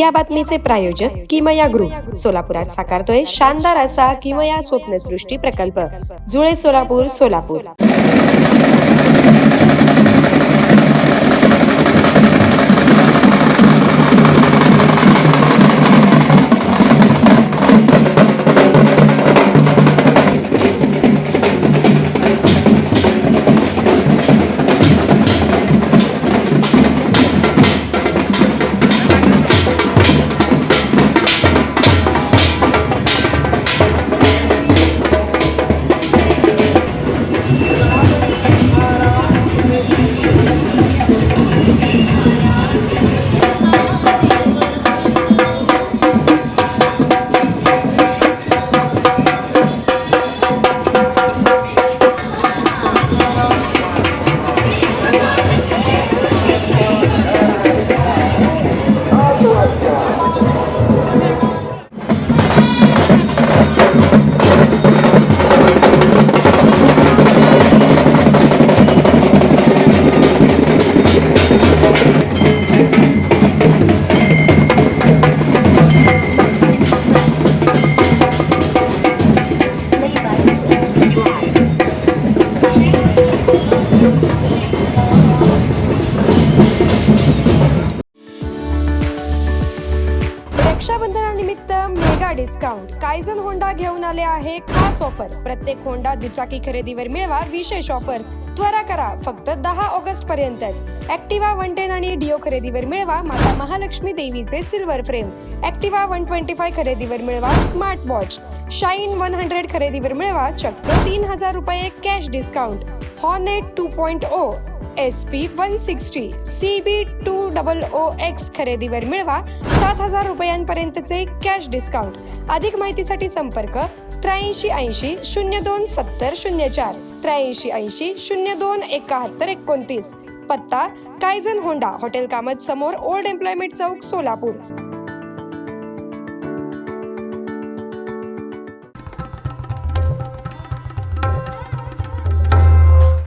या बातमीचे प्रायोजक किमया ग्रुप. सोलापुरात साकारतोय शानदार असा किमया स्वप्नसृष्टी प्रकल्प. जुळे सोलापूर सोलापूर. रक्षाबंधनानिमित्त मेगा डिस्काउंट कायझन होंडा घेऊन आले आहे खास ऑफर प्रत्येक होंडा दुचाकी खरेदीवर मिळवा विशेष ऑफर्स त्वरा करा फक्त दहा ऑगस्ट पर्यंतच. ऍक्टिवा वन टेन आणि डिओ खरेदीवर मिळवा माता महालक्ष्मी देवीचे silver frame Activa one twenty five खरेदीवर मिळवा smart watch Shine one hundred खरेदीवर मिळवा चक्क तीन हजार रुपये cash discount Hornet two point O S P one sixty C B two double O X खरेदीवर मिळवा सात हजार रुपयांपर्यंतचे कॅश डिस्काउंट अधिक माहितीसाठी संपर्क त्र्याऐंशी ऐंशी शून्य दोन सत्तर शून्य चार त्र्याऐंशी ऐंशी शून्य दोन एकाहत्तर एकोणतीस. पत्ता कायझन होंडा हॉटेल कामत समोर ओल्ड एम्प्लॉयमेंट चौक सोलापूर.